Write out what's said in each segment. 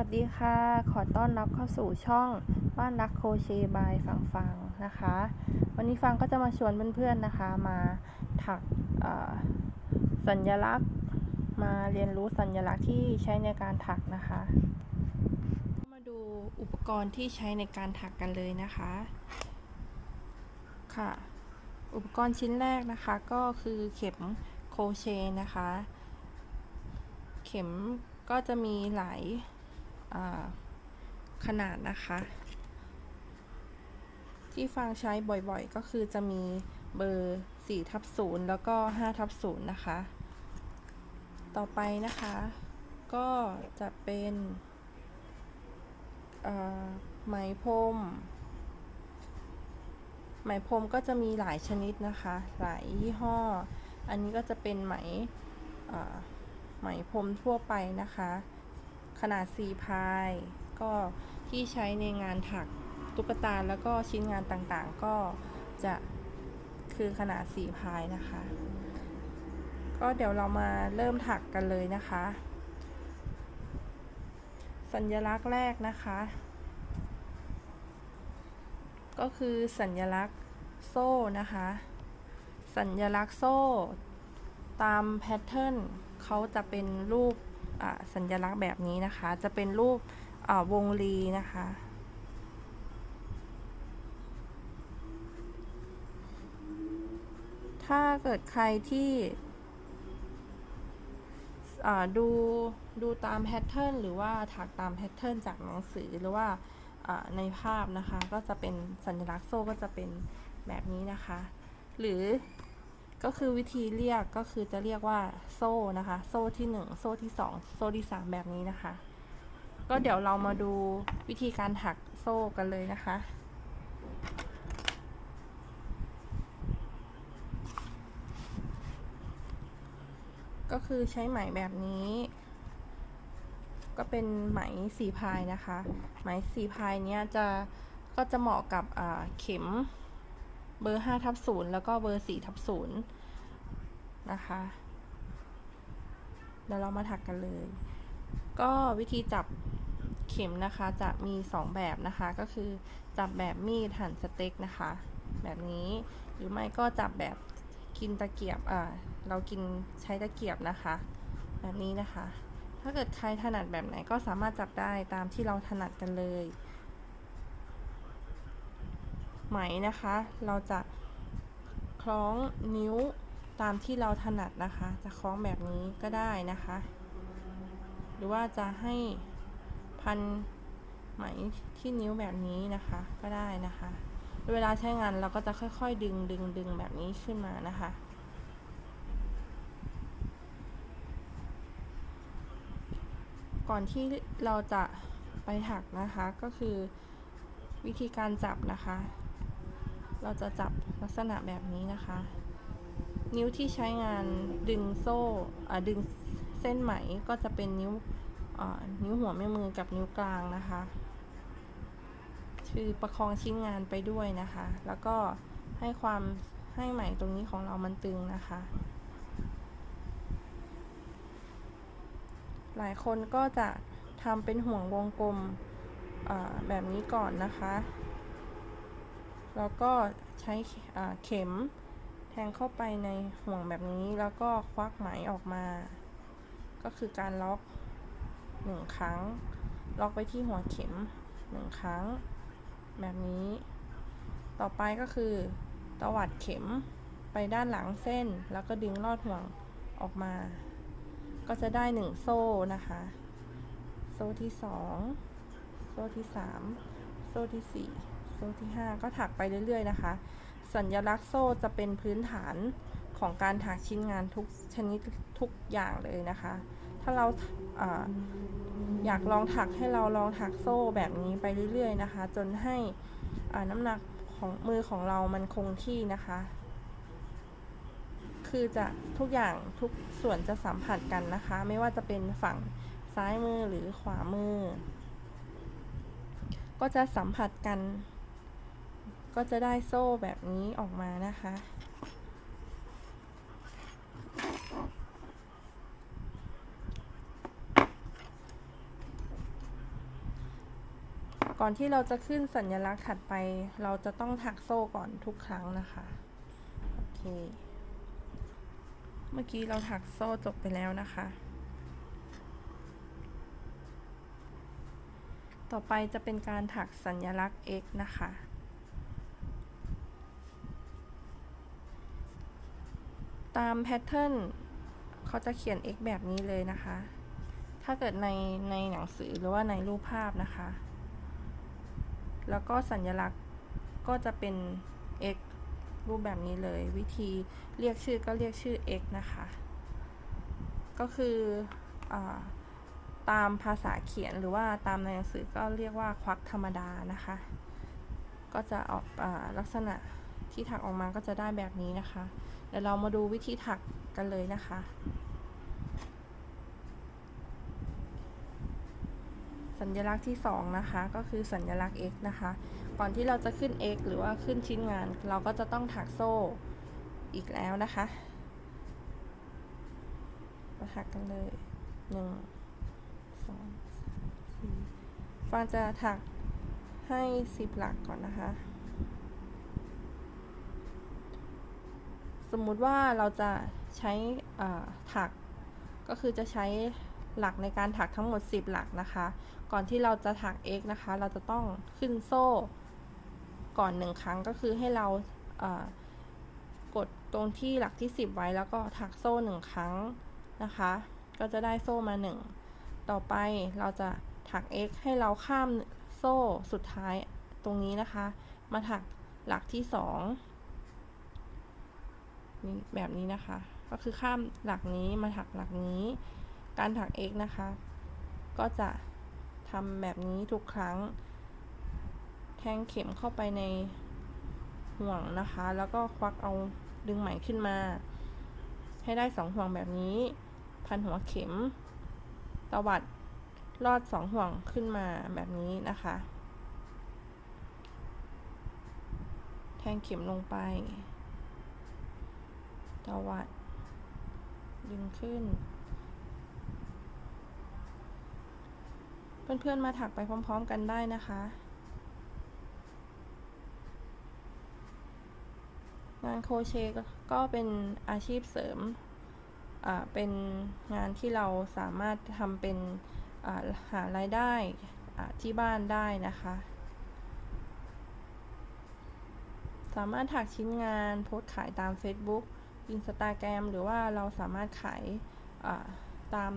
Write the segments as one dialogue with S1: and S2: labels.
S1: วัสดีค่ะ ขอต้อนรับเข้าสู่ช่องบ้านรักโครเชต์บายฟังฟังนะคะ วันนี้ฟังก็จะมาชวนเพื่อนๆนะคะมาถักสัญลักษณ์มาเรียนรู้สัญลักษณ์ที่ใช้ในการถักนะคะ มาดูอุปกรณ์ที่ใช้ในการถักกันเลยนะคะค่ะ อุปกรณ์ชิ้นแรกนะคะก็คือเข็มโครเชต์นะคะ เข็มก็จะมีหลาย ขนาดนะคะ ที่ฟังใช้บ่อยๆ ก็คือจะมีเบอร์4ทับ0แล้วก็5ทับ0นะคะ ต่อไปนะคะ ก็จะเป็นไหมพรมไหมพรมก็จะมีหลายชนิดนะคะ หลายยี่ห้อ อันนี้ก็จะเป็นไหมไหมพรมทั่วไปนะคะ ขนาดสีพาย ก็ที่ใช้ในงานถักตุ๊กตาแล้วก็ชิ้นงานต่างๆ ก็จะคือขนาดสีพายนะคะ ก็เดี๋ยวเรามาเริ่มถักกันเลยนะคะ สัญลักษณ์แรกนะคะ ก็คือสัญลักษณ์โซ่นะคะ สัญลักษณ์โซ่ ตามแพทเทิร์นเขาจะเป็นรูป สัญลักษณ์แบบนี้นะคะ จะเป็นรูปวงรีนะคะ ถ้าเกิดใครที่ดูดูตามแพทเทิร์นหรือว่าถักตามแพทเทิร์นจากหนังสือหรือว่าในภาพนะคะ ก็จะเป็นสัญลักษณ์โซ่ก็จะเป็นแบบนี้นะคะ หรือ ก็คือวิธีเรียกก็คือจะเรียกว่าโซ่นะคะ โซ่ที่ 1 โซ่ที่ 2 โซ่ที่ 3 แบบนี้นะคะ ก็เดี๋ยวเรามาดูวิธีการถักโซ่กันเลยนะคะ ก็คือใช้ไหมแบบนี้ ก็เป็นไหมสีพายนะคะ ไหมสีพายเนี้ยจะก็จะเหมาะกับเข็ม เบอร์5ทับ0แล้วก็เบอร์4ทับ0นะคะเดี๋ยวเรามาถักกันเลย ก็วิธีจับเข็มนะคะจะมี 2 แบบนะคะ ก็คือจับแบบมีดหั่นสเต็กนะคะ แบบนี้หรือไม่ก็จับแบบกินตะเกียบอ่าเรากินใช้ตะเกียบนะคะ แบบนี้นะคะ ถ้าเกิดใครถนัดแบบไหนก็สามารถจับได้ตามที่เราถนัดกันเลย ไหมนะคะ เราจะคล้องนิ้วตามที่เราถนัดนะคะ จะคล้องแบบนี้ก็ได้นะคะ หรือว่าจะให้พันไหมที่นิ้วแบบนี้นะคะก็ได้นะคะ เวลาใช้งานเราก็จะค่อยๆ ดึงดึงดึงแบบนี้ขึ้นมานะคะก่อนที่เราจะไปถักนะคะก็คือวิธีการจับนะคะ เราจะจับลักษณะแบบนี้นะคะ นิ้วที่ใช้งานดึงโซ่ดึงเส้นไหมก็จะเป็นนิ้วนิ้วหัวแม่มือกับนิ้วกลางนะคะคือประคองชิ้นงานไปด้วยนะคะ แล้วก็ให้ความให้ไหมตรงนี้ของเรามันตึงนะคะ หลายคนก็จะทำเป็นห่วงวงกลมแบบนี้ก่อนนะคะ แล้วก็ใช้เข็มแทงเข้าไปในห่วงแบบนี้ แล้วก็ควักไหมออกมา ก็คือการล็อกหนึ่งครั้ง ล็อกไปที่หัวเข็มหนึ่งครั้ง แบบนี้ ต่อไปก็คือตวัดเข็มไปด้านหลังเส้น แล้วก็ดึงลอดห่วงออกมา ก็จะได้หนึ่งโซ่นะคะ โซ่ที่สองโซ่ที่สามโซ่ที่สี่ โซ่ที่ 5 ก็ถักไปเรื่อย ๆ นะคะ สัญลักษณ์โซ่จะเป็นพื้นฐานของการถักชิ้นงานทุกชนิดทุกอย่างเลยนะคะ ถ้าเราอาอยากลองถักให้เราลองถักโซ่แบบนี้ไปเรื่อย ๆ นะคะ จนให้น้ำหนักของมือของเรามันคงที่นะคะ คือจะทุกอย่างทุกส่วนจะสัมผัสกันนะคะ ไม่ว่าจะเป็นฝั่งซ้ายมือหรือขวามือ ก็จะสัมผัสกัน ก็จะได้โซ่แบบนี้ออกมานะคะ ก่อนที่เราจะขึ้นสัญลักษณ์ถัดไป เราจะต้องถักโซ่ก่อนทุกครั้งนะคะ โอเค เมื่อกี้เราถักโซ่จบไปแล้วนะคะต่อไปจะเป็นการถักสัญลักษณ์ x นะคะ ตามแพทเทิร์นเขาจะเขียน x แบบนี้เลยนะคะ ถ้าเกิดในในหนังสือหรือว่าในรูปภาพนะคะ แล้วก็สัญลักษณ์ก็จะเป็น x รูปแบบนี้เลย วิธีเรียกชื่อก็เรียกชื่อ x นะคะ ก็คืออตามภาษาเขียนหรือว่าตามในหนังสือก็เรียกว่าควักธรรมดานะคะ ก็จะออกอลักษณะที่ถักออกมาก็จะได้แบบนี้นะคะ เดี๋ยวเรามาดูวิธีถักกันเลยนะคะ สัญลักษณ์ที่ 2 นะคะ ก็คือสัญลักษณ์ x นะคะ ก่อนที่เราจะขึ้น x หรือว่าขึ้นชิ้นงาน เราก็จะต้องถักโซ่อีกแล้วนะคะ มาถักกันเลย 1 2 4ฟางจะถักให้ 10 หลักก่อนนะคะ มมุติว่าเราจะใช้ถักก็คือจะใช้หลักในการถักทั้งหมด 10 หลักนะคะ ก่อนที่เราจะถัก x นะคะ เราจะต้องขึ้นโซ่ก่อนหนึ่งครั้งก็คือให้เรากดตรงที่หลักที่ 10 ไว้แล้วก็ถักโซ่หนึ่งครั้งนะคะ ก็จะได้โซ่มา 1 ต่อไปเราจะถัก x ให้เราข้ามโซ่สุดท้ายตรงนี้นะคะ มาถักหลักที่ 2 นี่แบบนี้นะคะ ก็คือข้ามหลักนี้มาถักหลักนี้ การถัก x นะคะ ก็จะทำแบบนี้ทุกครั้ง แทงเข็มเข้าไปในห่วงนะคะ แล้วก็ควักเอาดึงไหมขึ้นมา ให้ได้สองห่วงแบบนี้ พันหัวเข็ม ตวัดลอดสองห่วงขึ้นมาแบบนี้นะคะ แทงเข็มลงไป ตวัด ดึงขึ้น เพื่อนๆมาถักไปพร้อมๆกันได้นะคะงานโครเชต์ก็เป็นอาชีพเสริม เป็นงานที่เราสามารถทำเป็นหารายได้ที่บ้านได้นะคะ สามารถถักชิ้นงานโพสขายตาม Facebook อินสตาแกรมหรือว่าเราสามารถขายตาม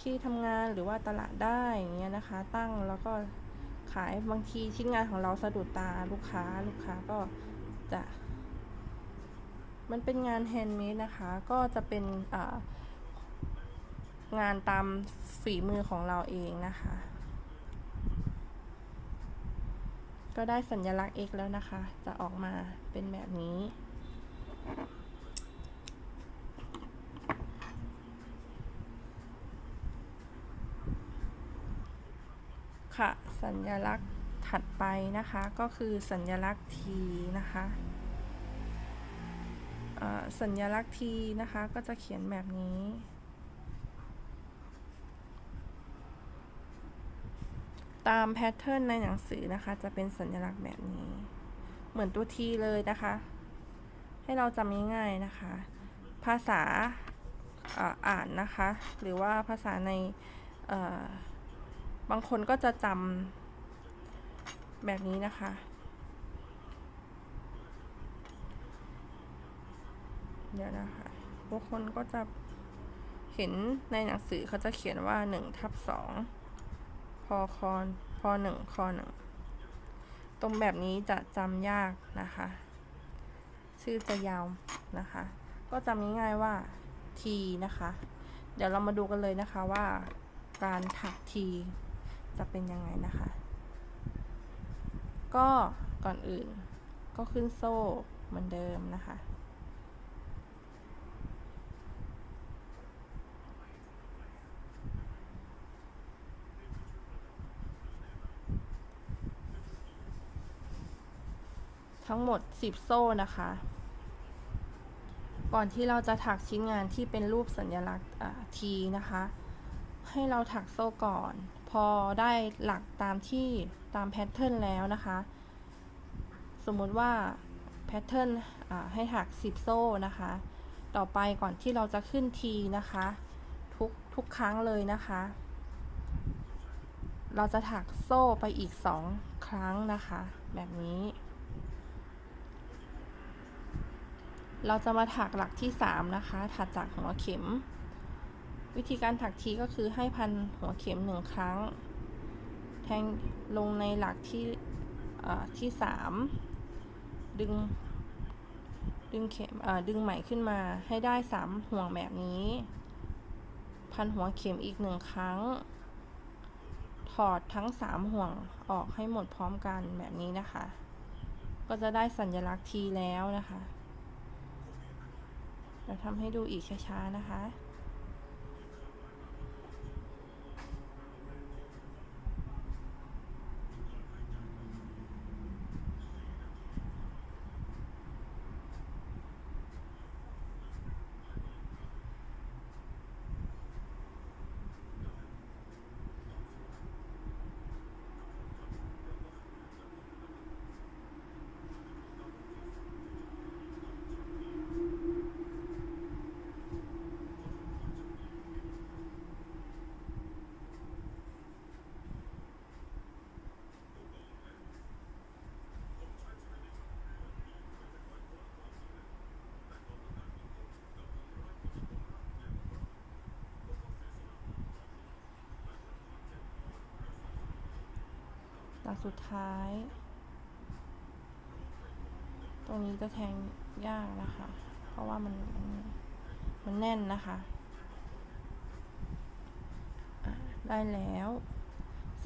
S1: ที่ทำงานหรือว่าตลาดได้อย่างเงี้ยนะคะ ตั้งแล้วก็ขายบางทีชิ้นงานของเราสะดุดตาลูกค้าลูกค้าก็จะ มันเป็นงานแฮนด์เมดนะคะ ก็จะเป็นงานตามฝีมือของเราเองนะคะ ก็ได้สัญลักษณ์ X แล้วนะคะ จะออกมาเป็นแบบนี้ ค่ะ สัญลักษณ์ถัดไปนะคะก็คือสัญลักษณ์ T นะคะสัญลักษณ์ T นะคะก็จะเขียนแบบนี้ ตามแพทเทิร์นในหนังสือนะคะ จะเป็นสัญลักษณ์แบบนี้ เหมือนตัว T เลยนะคะ ให้เราจำง่ายๆนะคะ ภาษาอ่านนะคะ หรือว่าภาษาใน บางคนก็จะจำแบบนี้นะคะ เดี๋ยวนะคะบางคนก็จะเห็นในหนังสือเขาจะเขียนว่า1ทับ2พอคอนพอ1คอ1ตรงแบบนี้จะจำยากนะคะ ชื่อจะยาวนะคะ ก็จำง่ายๆว่า T นะคะ เดี๋ยวเรามาดูกันเลยนะคะว่าการถัก T จะเป็นยังไงนะคะ ก็ก่อนอื่นก็ขึ้นโซ่เหมือนเดิมนะคะ ทั้งหมด 10 โซ่นะคะ ก่อนที่เราจะถักชิ้นงานที่เป็นรูปสัญลักษณ์ทีนะคะ ให้เราถักโซ่ก่อน พอได้หลักตามที่ตามแพทเทิร์นแล้วนะคะ สมมติว่าแพทเทิร์นให้ถัก 10 โซ่นะคะ ต่อไปก่อนที่เราจะขึ้นทีนะคะ ทุกทุกครั้งเลยนะคะ เราจะถักโซ่ไปอีก 2 ครั้งนะคะ แบบนี้ เราจะมาถักหลักที่ 3 นะคะ ถัดจากหัวเข็ม วิธีการถักทีก็คือให้พันหัวเข็มหนึ่งครั้ง แทงลงในหลักที่ที่3ดึงดึงเข็มดึงไหมขึ้นมาให้ได้3ห่วงแบบนี้ พันหัวเข็มอีกหนึ่งครั้ง ถอดทั้ง3ห่วงออกให้หมดพร้อมกันแบบนี้นะคะ ก็จะได้สัญลักษณ์ทีแล้วนะคะเราทำให้ดูอีกช้าๆนะคะ ลักสุดท้าย ตรงนี้จะแทงยากนะคะ เพราะว่ามันมันมันแน่นนะคะะได้แล้ว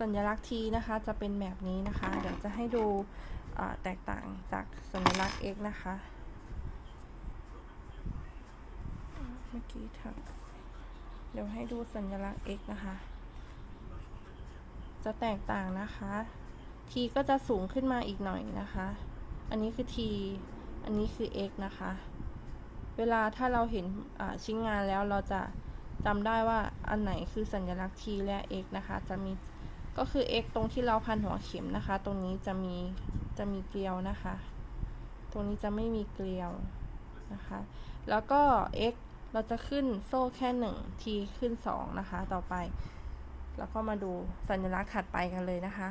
S1: สัญลักษณ์ทีนะคะจะเป็นแบบนี้นะคะ เดี๋ยวจะให้ดูแตกต่างจากสัญลักษณ์ x นะคะ เมื่อกี้ถักเดี๋ยวให้ดูสัญลักษณ์ x นะคะ จะแตกต่างนะคะ t ก็จะสูงขึ้นมาอีกหน่อยนะคะ อันนี้คือ t อันนี้คือ x นะคะ เวลาถ้าเราเห็นชิ้นงานแล้วเราจะจำได้ว่าอันไหนคือสัญลักษณ์ t และ x นะคะ จะมีก็คือ x ตรงที่เราพันหัวเข็มนะคะ ตรงนี้จะมีจะมีเกลียวนะคะ ตรงนี้จะไม่มีเกลียวนะคะ แล้วก็ x เราจะขึ้นโซ่แค่ 1 t ขึ้น 2 นะคะ ต่อไป แล้วก็มาดูสัญลักษณ์ถัดไปกันเลยนะคะ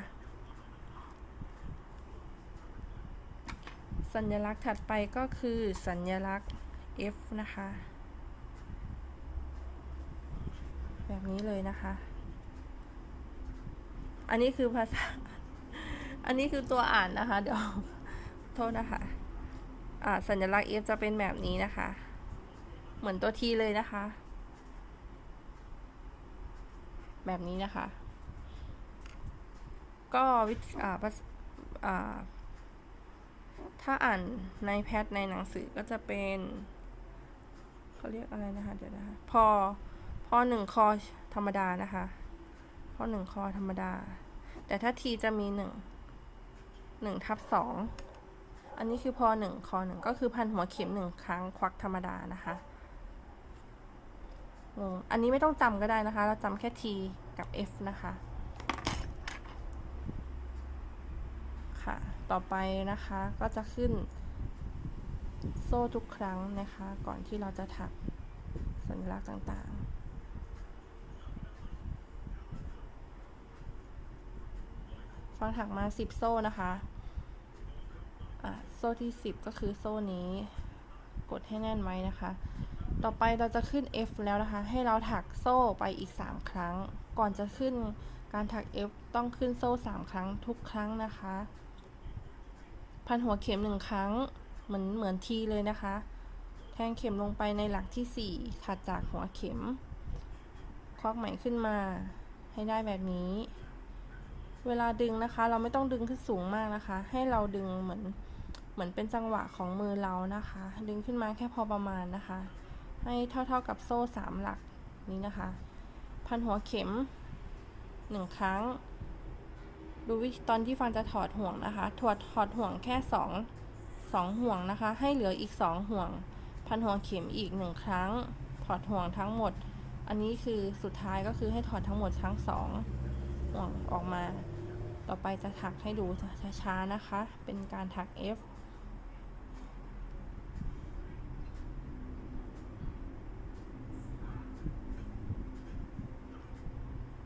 S1: สัญลักษณ์ถัดไปก็คือสัญลักษณ์ F นะคะ แบบนี้เลยนะคะ อันนี้คือภาษา อันนี้คือตัวอ่านนะคะ เดี๋ยว โทษนะคะอ่าสัญลักษณ์ F จะเป็นแบบนี้นะคะ เหมือนตัว T เลยนะคะ แบบนี้นะคะ ก็วิธีอ่าอ่า ถ้าอ่านในแพทในหนังสือก็จะเป็นเขาเรียกอะไรนะคะเดี๋ยวนะคะพอพอหนึ่งคอธรรมดานะคะพอหนึ่งคอธรรมดา แต่ถ้าทีจะมีหนึ่งหนึ่งทับสองอันนี้คือพอหนึ่งคอหนึ่งก็คือพันหัวเข็มหนึ่งครั้งควักธรรมดานะคะงงอันนี้ไม่ต้องจำก็ได้นะคะ เราจำแค่ t กับ f นะคะ ค่ะ ต่อไปนะคะ ก็จะขึ้นโซ่ทุกครั้งนะคะ ก่อนที่เราจะถักสัญลักษณ์ต่างๆฟังถักมา 10 โซ่นะคะ อะ โซ่ที่ 10 ก็คือโซ่นี้ กดให้แน่นไว้นะคะ ต่อไปเราจะขึ้น F แล้วนะคะ ให้เราถักโซ่ไปอีก 3 ครั้ง ก่อนจะขึ้นการถัก F ต้องขึ้นโซ่ 3 ครั้งทุกครั้งนะคะ พันหัวเข็มหนึ่งครั้ง เหมือนเหมือนทีเลยนะคะ แทงเข็มลงไปในหลักที่ 4 ถัดจากหัวเข็ม ควักไหมขึ้นมา ให้ได้แบบนี้ เวลาดึงนะคะ เราไม่ต้องดึงขึ้นสูงมากนะคะ ให้เราดึงเหมือนเหมือนเป็นจังหวะของมือเรานะคะ ดึงขึ้นมาแค่พอประมาณนะคะ ให้เท่าๆกับโซ่สามหลักนี้นะคะ พันหัวเข็มหนึ่งครั้ง ดูวิธีตอนที่ฟันจะถอดห่วงนะคะถอดถอดห่วงแค่สองสองห่วงนะคะ ให้เหลืออีกสองห่วง พันหัวเข็มอีกหนึ่งครั้ง ถอดห่วงทั้งหมด อันนี้คือสุดท้ายก็คือให้ถอดทั้งหมดทั้งสองห่วงออกมา ต่อไปจะถักให้ดูช้าๆนะคะ เป็นการถัก F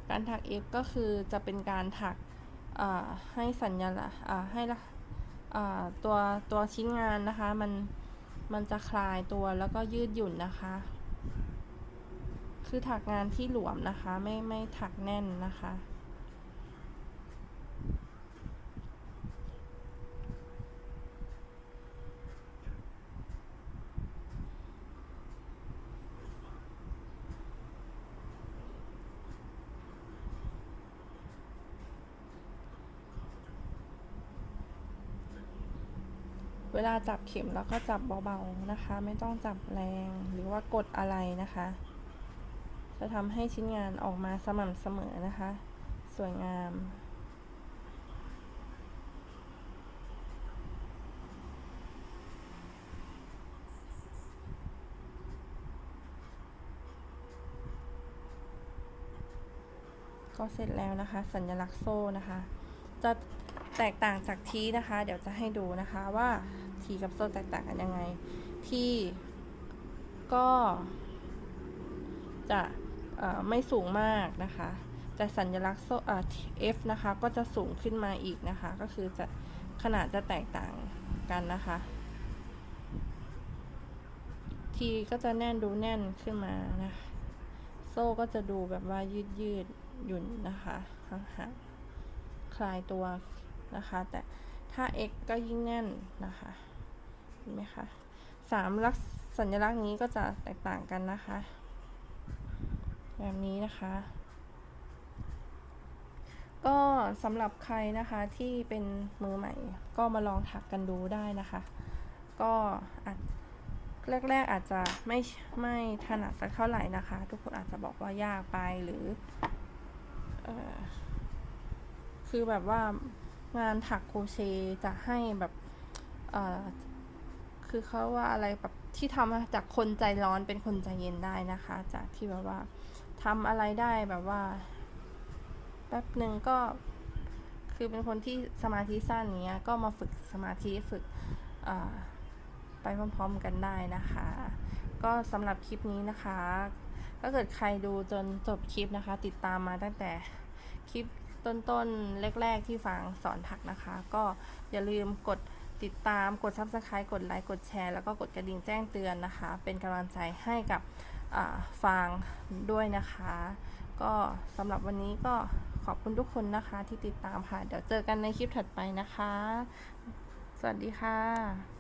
S1: การถัก F ก็คือจะเป็นการถัก ให้สัญลักษณ์ให้ละตัวตัวชิ้นงานนะคะมันมันจะคลายตัวแล้วก็ยืดหยุ่นนะคะ คือถักงานที่หลวมนะคะ ไม่ไม่ถักแน่นนะคะ เวลาจับเข็มแล้วก็จับเบาๆนะคะ ไม่ต้องจับแรงหรือว่ากดอะไรนะคะ จะทำให้ชิ้นงานออกมาสม่ำเสมอนะคะ สวยงามก็เสร็จแล้วนะคะ สัญลักษณ์โซ่นะคะ จะแตกต่างจากทีนะคะ เดี๋ยวจะให้ดูนะคะว่า ทีกับโซ่แตกต่างกันยังไง ที่ก็จะไม่สูงมากนะคะ แต่สัญลักษณ์โซ่เอ่อ F นะคะก็จะสูงขึ้นมาอีกนะคะ ก็คือจะขนาดจะแตกต่างกันนะคะ ทีก็จะแน่นดูแน่นขึ้นมานะโซ่ก็จะดูแบบว่ายืดยืดหยุ่นนะคะห่างๆคลายตัวนะคะ แต่ถ้า X ก็ยิ่งแน่นนะคะ ห็นไหมคะสามลักษณ์สัญลักษณ์นี้ก็จะแตกต่างกันนะคะ แบบนี้นะคะ ก็สำหรับใครนะคะที่เป็นมือใหม่ ก็มาลองถักกันดูได้นะคะ ก็อาจแรกๆอาจจะไม่ไม่ถนัดสักเท่าไหร่นะคะ ทุกคนอาจจะบอกว่ายากไปหรืออคือแบบว่างานถักโครเชต์จะให้แบบ คือเขาว่าอะไรแบบที่ทำมาจากคนใจร้อนเป็นคนใจเย็นได้นะคะ จากที่แบบว่าทำอะไรได้แบบว่า แป๊บหนึ่งก็ คือเป็นคนที่สมาธิสั้นเงี้ย ก็มาฝึกสมาธิฝึกไปพร้อมๆกันได้นะคะ ก็สำหรับคลิปนี้นะคะถ้าเกิดใครดูจนจบคลิปนะคะ ติดตามมาตั้งแต่คลิปต้นๆ แรก ๆ ที่ฟังสอนถักนะคะ ก็อย่าลืมกด ติดตามกด subscribe กดไลค์กดแชร์ แล้วก็กดกระดิ่งแจ้งเตือนนะคะ เป็นกำลังใจให้กับฟางด้วยนะคะ ก็สำหรับวันนี้ก็ขอบคุณทุกคนนะคะที่ติดตามค่ะ เดี๋ยวเจอกันในคลิปถัดไปนะคะ สวัสดีค่ะ